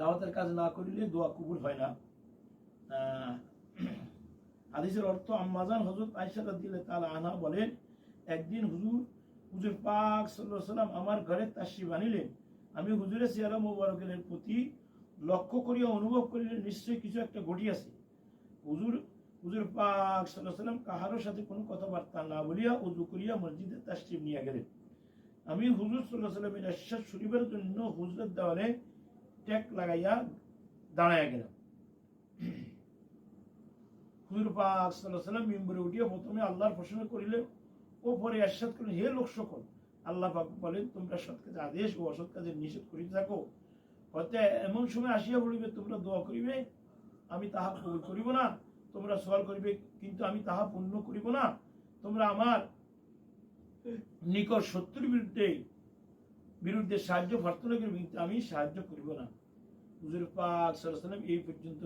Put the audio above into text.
দাওয়াতের কাজ না করিলে দোয়া কবুল হয় না। হাদিসের অর্থ, আম্মাজান হজরত আয়সা দিলে তালা আনা বলেন, একদিন হুজুর হুজুর পাক সাল্লাহ সাল্লাম আমার ঘরে তাশরিফ আনিলেন। আমি হুজুরের সিয়ারা মোবারকের প্রতি লক্ষ্য করিয়া অনুভব করিলেন, নিশ্চয়ই কিছু একটা ঘটিয়াছে হুজুর হুজুর পাক সাল্লাহ সাল্লাম কাহারোর সাথে কোনো কথাবার্তা না বলিয়া উজু করিয়া মসজিদে তাশরিফ নিয়ে গেলেন। আমি হুজুর সাল্লাহ সাল্লামের আশ্বাস শরীফের জন্য হুজুরের দেওয়ালে ট্যাক লাগাইয়া দাঁড়াইয়া গেলাম। উঠিয়া প্রথমে আল্লাহর করিলে ও পরে আশ্বাদ হে লোক সকল, আল্লাহ বলেন, তোমরা সৎ কাজে আদেশ ও অসৎ নিষেধ করিতে থাকো। হয়তো এমন সময় আসিয়া বলিবে, তোমরা দোয়া করিবে, আমি তাহা কবুল করিব না। তোমরা সওয়াল করিবে, কিন্তু আমি তাহা পূর্ণ করিব না। তোমরা আমার নিকট শত্রুর বিরুদ্ধে বিরুদ্ধে সাহায্য প্রার্থনা করিবে কিন্তু আমি সাহায্য করিব না। হুজুর পাক সাল্লাল্লাহু এই পর্যন্ত